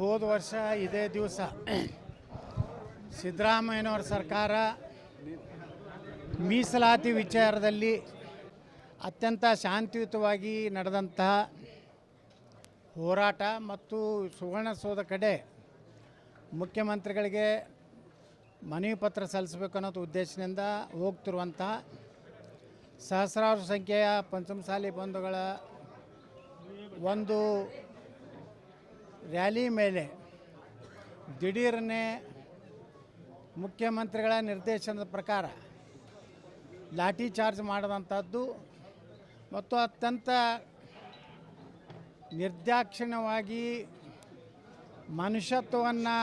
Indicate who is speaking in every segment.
Speaker 1: ಹೋದ ವರ್ಷ ಇದೇ ದಿವಸ ಸಿದ್ದರಾಮಯ್ಯನವರ ಸರ್ಕಾರ ಮೀಸಲಾತಿ ವಿಚಾರದಲ್ಲಿ ಅತ್ಯಂತ ಶಾಂತಿಯುತವಾಗಿ ನಡೆದಂತಹ ಹೋರಾಟ ಮತ್ತು ಸುವರ್ಣಸೌಧ ಕಡೆ ಮುಖ್ಯಮಂತ್ರಿಗಳಿಗೆ ಮನವಿ ಪತ್ರ ಸಲ್ಲಿಸಬೇಕು ಅನ್ನೋದು ಉದ್ದೇಶದಿಂದ ಹೋಗ್ತಿರುವಂತಹ ಸಹಸ್ರಾರು ಸಂಖ್ಯೆಯ ಪಂಚಮಸಾಲಿ ಬಂಧುಗಳ ಒಂದು ರ್ಯಾಲಿ ಮೇಲೆ ದಿಢೀರನೆ ಮುಖ್ಯಮಂತ್ರಿಗಳ ನಿರ್ದೇಶನದ ಪ್ರಕಾರ ಲಾಠಿ ಚಾರ್ಜ್ ಮಾಡಿದಂಥದ್ದು ಮತ್ತು ಅತ್ಯಂತ ನಿರ್ದಾಕ್ಷಿಣ್ಯವಾಗಿ ಮನುಷ್ಯತ್ವವನ್ನು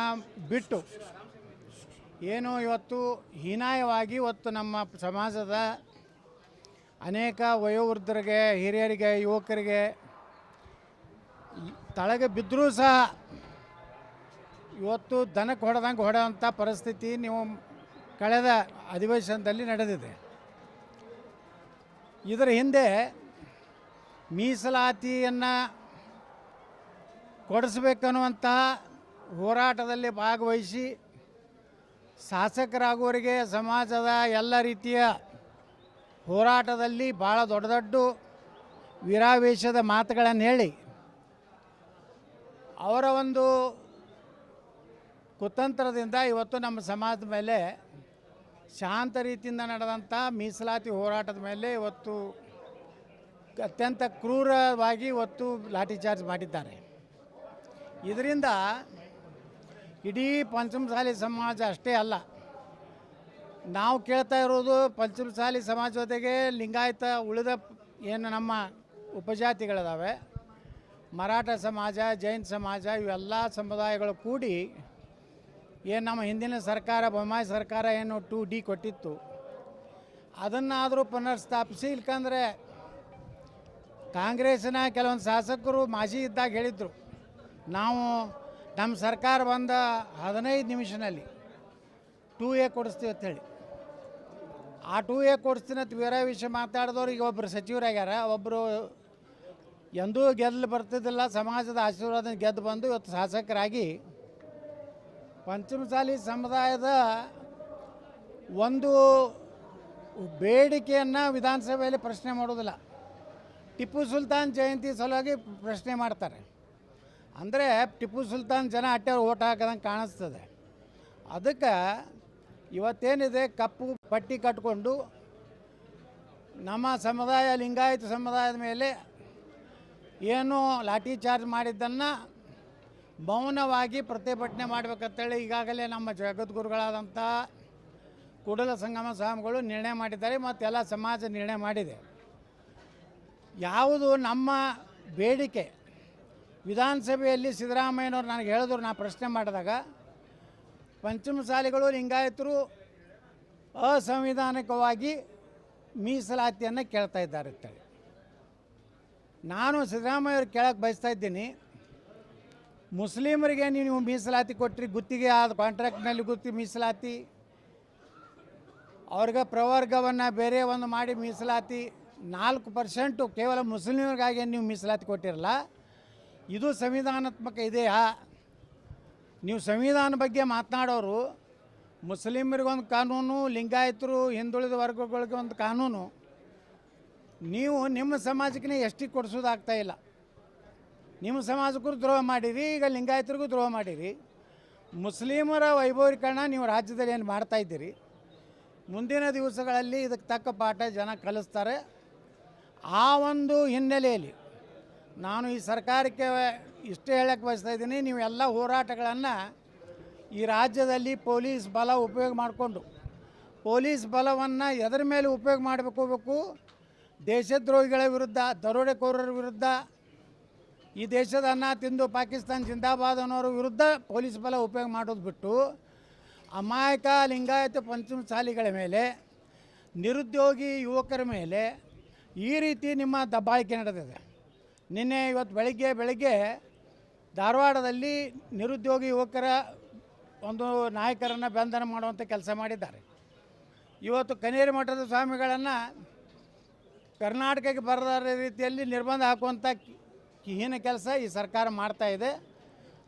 Speaker 1: ಬಿಟ್ಟು ಏನು ಇವತ್ತು ಹೀನಾಯವಾಗಿ ಇವತ್ತು ನಮ್ಮ ಸಮಾಜದ ಅನೇಕ ವಯೋವೃದ್ಧರಿಗೆ, ಹಿರಿಯರಿಗೆ, ಯುವಕರಿಗೆ ತಳಗೆ ಬಿದ್ದರೂ ಸಹ ಇವತ್ತು ದನಕ್ಕೆ ಹೊಡೆದಂಗೆ ಹೊಡೆಯುವಂಥ ಪರಿಸ್ಥಿತಿ ನೀವು ಕಳೆದ ಅಧಿವೇಶನದಲ್ಲಿ ನಡೆದಿದೆ. ಇದರ ಹಿಂದೆ ಮೀಸಲಾತಿಯನ್ನು ಕೊಡಿಸ್ಬೇಕನ್ನುವಂತಹ ಹೋರಾಟದಲ್ಲಿ ಭಾಗವಹಿಸಿ ಶಾಸಕರಾಗುವವರಿಗೆ ಸಮಾಜದ ಎಲ್ಲ ರೀತಿಯ ಹೋರಾಟದಲ್ಲಿ ಭಾಳ ದೊಡ್ಡ ದೊಡ್ಡ ವಿರಾವೇಶದ ಮಾತುಗಳನ್ನು ಹೇಳಿ ಅವರ ಒಂದು ಕುತಂತ್ರದಿಂದ ಇವತ್ತು ನಮ್ಮ ಸಮಾಜದ ಮೇಲೆ ಶಾಂತ ರೀತಿಯಿಂದ ನಡೆದಂಥ ಮೀಸಲಾತಿ ಹೋರಾಟದ ಮೇಲೆ ಇವತ್ತು ಅತ್ಯಂತ ಕ್ರೂರವಾಗಿ ಇವತ್ತು ಲಾಠಿ ಚಾರ್ಜ್ ಮಾಡಿದ್ದಾರೆ. ಇದರಿಂದ ಇಡೀ ಪಂಚಮಸಾಲಿ ಸಮಾಜ ಅಷ್ಟೇ ಅಲ್ಲ, ನಾವು ಕೇಳ್ತಾ ಇರೋದು ಪಂಚಮಸಾಲಿ ಸಮಾಜ ಜೊತೆಗೆ ಲಿಂಗಾಯತ ಉಳಿದ ಏನು ನಮ್ಮ ಉಪಜಾತಿಗಳಿದಾವೆ. ಮರಾಠ ಸಮಾಜ, ಜೈನ್ ಸಮಾಜ ಇವೆಲ್ಲ ಸಮುದಾಯಗಳು ಕೂಡಿ ಏನು ನಮ್ಮ ಹಿಂದಿನ ಸರ್ಕಾರ, ಬೊಮ್ಮಾಯಿ ಸರ್ಕಾರ ಏನು ಟು ಡಿ ಕೊಟ್ಟಿತ್ತು. ಅದನ್ನಾದರೂ ಪುನರ್ಸ್ಥಾಪಿಸಿ, ಇಲ್ಕಂದರೆ ಕಾಂಗ್ರೆಸ್ಸಿನ ಕೆಲವೊಂದು ಶಾಸಕರು ಮಾಜಿ ಇದ್ದಾಗ ಹೇಳಿದರು, ನಾವು ನಮ್ಮ ಸರ್ಕಾರ ಬಂದ ಹದಿನೈದು ನಿಮಿಷದಲ್ಲಿ ಟೂ ಎ ಕೊಡಿಸ್ತೀವಿ ಅಂತೇಳಿ ಆ ಟೂ ಎ ಕೊಡಿಸ್ತೀನಿ ಅಂತ ವಿಷಯ ಮಾತಾಡಿದವ್ರು ಈಗ ಒಬ್ಬರು ಸಚಿವರಾಗ್ಯಾರ ಒಬ್ಬರು ಎಂದೂ ಗೆದ್ದು ಬರ್ತಿದ್ದಿಲ್ಲ, ಸಮಾಜದ ಆಶೀರ್ವಾದ ಗೆದ್ದು ಬಂದು ಇವತ್ತು ಶಾಸಕರಾಗಿ ಪಂಚಮಸಾಲಿ ಸಮುದಾಯದ ಒಂದು ಬೇಡಿಕೆಯನ್ನು ವಿಧಾನಸಭೆಯಲ್ಲಿ ಪ್ರಶ್ನೆ ಮಾಡೋದಿಲ್ಲ. ಟಿಪ್ಪು ಸುಲ್ತಾನ್ ಜಯಂತಿ ಸಲುವಾಗಿ ಪ್ರಶ್ನೆ ಮಾಡ್ತಾರೆ. ಅಂದರೆ ಟಿಪ್ಪು ಸುಲ್ತಾನ್ ಜನ ಅಟ್ಟೆ ಓಟ್ ಹಾಕೋದಂಗೆ ಕಾಣಿಸ್ತದೆ. ಅದಕ್ಕೆ ಇವತ್ತೇನಿದೆ, ಕಪ್ಪು ಪಟ್ಟಿ ಕಟ್ಕೊಂಡು ನಮ್ಮ ಸಮುದಾಯ, ಲಿಂಗಾಯತ ಸಮುದಾಯದ ಮೇಲೆ ಏನು ಲಾಠಿ ಚಾರ್ಜ್ ಮಾಡಿದ್ದನ್ನು ಮೌನವಾಗಿ ಪ್ರತಿಭಟನೆ ಮಾಡಬೇಕಂತೇಳಿ ಈಗಾಗಲೇ ನಮ್ಮ ಜಗದ್ಗುರುಗಳಾದಂಥ ಕೂಡಲ ಸಂಗಮ ಸ್ವಾಮಿಗಳು ನಿರ್ಣಯ ಮಾಡಿದ್ದಾರೆ ಮತ್ತು ಎಲ್ಲ ಸಮಾಜ ನಿರ್ಣಯ ಮಾಡಿದೆ. ಯಾವುದು ನಮ್ಮ ಬೇಡಿಕೆ. ವಿಧಾನಸಭೆಯಲ್ಲಿ ಸಿದ್ದರಾಮಯ್ಯನವ್ರು ನನಗೆ ಹೇಳಿದ್ರು ನಾನು ಪ್ರಶ್ನೆ ಮಾಡಿದಾಗ ಪಂಚಮಸಾಲಿಗಳು ಲಿಂಗಾಯತರು ಅಸಂವಿಧಾನಿಕವಾಗಿ ಮೀಸಲಾತಿಯನ್ನು ಕೇಳ್ತಾ ಇದ್ದಾರೆ ಅಂತೇಳಿ. ನಾನು ಸಿದ್ದರಾಮಯ್ಯವ್ರ ಕೇಳಕ್ಕೆ ಬಯಸ್ತಾ ಇದ್ದೀನಿ. ಮುಸ್ಲಿಮರಿಗೆ ನೀವು ಮೀಸಲಾತಿ ಕೊಟ್ಟರಿ ಗುತ್ತಿಗೆ ಆದ ಕಾಂಟ್ರಾಕ್ಟ್ನಲ್ಲಿ ಗುತ್ತಿ ಮೀಸಲಾತಿ. ಅವ್ರಿಗೆ ಪ್ರವರ್ಗವನ್ನು ಬೇರೆ ಒಂದು ಮಾಡಿ ಮೀಸಲಾತಿ. ನಾಲ್ಕು ಪರ್ಸೆಂಟು ಕೇವಲ ಮುಸ್ಲಿಮರಿಗಾಗಿ ನೀವು ಮೀಸಲಾತಿ ಕೊಟ್ಟಿರಲ್ಲ. ಇದು ಸಂವಿಧಾನಾತ್ಮಕ ಇದೆಯಾ? ನೀವು ಸಂವಿಧಾನ ಬಗ್ಗೆ ಮಾತನಾಡೋರು, ಮುಸ್ಲಿಮರಿಗೊಂದು ಕಾನೂನು, ಲಿಂಗಾಯತರು, ಹಿಂದುಳಿದ ವರ್ಗಗಳಿಗೆ ಒಂದು ಕಾನೂನು. ನೀವು ನಿಮ್ಮ ಸಮಾಜಕ್ಕೆ ಎಷ್ಟಿಗೆ ಕೊಡಿಸೋದಾಗ್ತಾ ಇಲ್ಲ. ನಿಮ್ಮ ಸಮಾಜಕ್ಕೂ ದ್ರೋಹ ಮಾಡಿರಿ, ಈಗ ಲಿಂಗಾಯತರಿಗೂ ದ್ರೋಹ ಮಾಡಿರಿ. ಮುಸ್ಲಿಮರ ವೈಭವೀಕರಣ ನೀವು ರಾಜ್ಯದಲ್ಲಿ ಏನು ಮಾಡ್ತಾ ಇದ್ದೀರಿ? ಮುಂದಿನ ದಿವಸಗಳಲ್ಲಿ ಇದಕ್ಕೆ ತಕ್ಕ ಪಾಠ ಜನ ಕಲಿಸ್ತಾರೆ. ಆ ಒಂದು ಹಿನ್ನೆಲೆಯಲ್ಲಿ ನಾನು ಈ ಸರ್ಕಾರಕ್ಕೆ ಇಷ್ಟೇ ಹೇಳಕ್ಕೆ ಬಯಸ್ತಾ ಇದ್ದೀನಿ, ನೀವು ಎಲ್ಲ ಹೋರಾಟಗಳನ್ನು ಈ ರಾಜ್ಯದಲ್ಲಿ ಪೊಲೀಸ್ ಬಲ ಉಪಯೋಗ ಮಾಡಿಕೊಂಡು, ಪೊಲೀಸ್ ಬಲವನ್ನು ಎದರ ಮೇಲೆ ಉಪಯೋಗ ಮಾಡಬೇಕು ಬೇಕು ದೇಶದ್ರೋಹಿಗಳ ವಿರುದ್ಧ, ದರೋಡೆಕೋರರ ವಿರುದ್ಧ, ಈ ದೇಶದ ಅನ್ನ ತಿಂದು ಪಾಕಿಸ್ತಾನ ಜಿಂದಾಬಾದ್ ಅನ್ನೋರ ವಿರುದ್ಧ ಪೊಲೀಸ್ ಬಲ ಉಪಯೋಗ ಮಾಡೋದು ಬಿಟ್ಟು, ಅಮಾಯಕ ಲಿಂಗಾಯತ ಪಂಚಮಸಾಲಿಗಳ ಮೇಲೆ, ನಿರುದ್ಯೋಗಿ ಯುವಕರ ಮೇಲೆ ಈ ರೀತಿ ನಿಮ್ಮ ದಬ್ಬಾಳಿಕೆ ನಡೆದಿದೆ. ನಿನ್ನೆ ಇವತ್ತು ಬೆಳಗ್ಗೆ ಬೆಳಗ್ಗೆ ಧಾರವಾಡದಲ್ಲಿ ನಿರುದ್ಯೋಗಿ ಯುವಕರ ಒಂದು ನಾಯಕರನ್ನು ಬಂಧನ ಮಾಡುವಂಥ ಕೆಲಸ ಮಾಡಿದ್ದಾರೆ. ಇವತ್ತು ಕನೇರಿ ಮಠದ ಸ್ವಾಮಿಗಳನ್ನು ಕರ್ನಾಟಕಕ್ಕೆ ಬರದ ರೀತಿಯಲ್ಲಿ ನಿರ್ಬಂಧ ಹಾಕುವಂಥ ಹೀನ ಕೆಲಸ ಈ ಸರ್ಕಾರ ಮಾಡ್ತಾ ಇದೆ.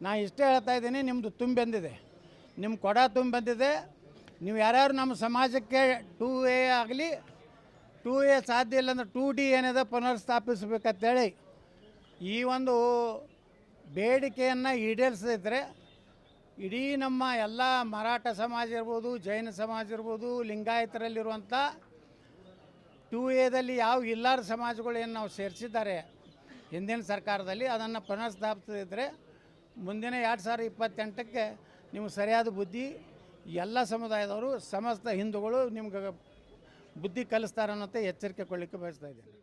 Speaker 1: ನಾ ಇಷ್ಟೇ ಹೇಳ್ತಾ ಇದ್ದೀನಿ ನಿಮ್ಮದು ತುಂಬಿ ಬಂದಿದೆ. ನಿಮ್ಮ ಕೊಡ ತುಂಬಿ ಬಂದಿದೆ. ನೀವು ಯಾರ್ಯಾರು ನಮ್ಮ ಸಮಾಜಕ್ಕೆ ಟೂ ಎ ಆಗಲಿ, ಟೂ ಎ ಸಾಧ್ಯ ಇಲ್ಲ ಅಂದ್ರೆ ಟೂ ಡಿ ಏನಿದೆ ಹೇಳಿ ಈ ಒಂದು ಬೇಡಿಕೆಯನ್ನು ಈಡೇರಿಸಿದ್ರೆ ಇಡೀ ನಮ್ಮ ಎಲ್ಲ ಮರಾಠ ಸಮಾಜ ಇರ್ಬೋದು, ಜೈನ ಸಮಾಜ ಇರ್ಬೋದು, ಲಿಂಗಾಯತರಲ್ಲಿರುವಂಥ ಟೂ ಎದಲ್ಲಿ ಯಾವ ಇಲ್ಲಾರ ಸಮಾಜಗಳು ಏನು ನಾವು ಸೇರಿಸಿದ್ದಾರೆ ಹಿಂದಿನ ಸರ್ಕಾರದಲ್ಲಿ, ಅದನ್ನು ಪುನಃಸ್ಥಾಪಿಸಿದರೆ ಮುಂದಿನ ಎರಡು ಸಾವಿರದ ಇಪ್ಪತ್ತೆಂಟಕ್ಕೆ ನಿಮ್ಗೆ ಸರಿಯಾದ ಬುದ್ಧಿ, ಎಲ್ಲ ಸಮುದಾಯದವರು, ಸಮಸ್ತ ಹಿಂದೂಗಳು ನಿಮ್ಗೆ ಬುದ್ಧಿ ಕಲಿಸ್ತಾರೆ ಅನ್ನೋಂಥ ಎಚ್ಚರಿಕೆ ಕೊಡಲಿಕ್ಕೆ ಬಯಸ್ತಾ ಇದ್ದೇನೆ.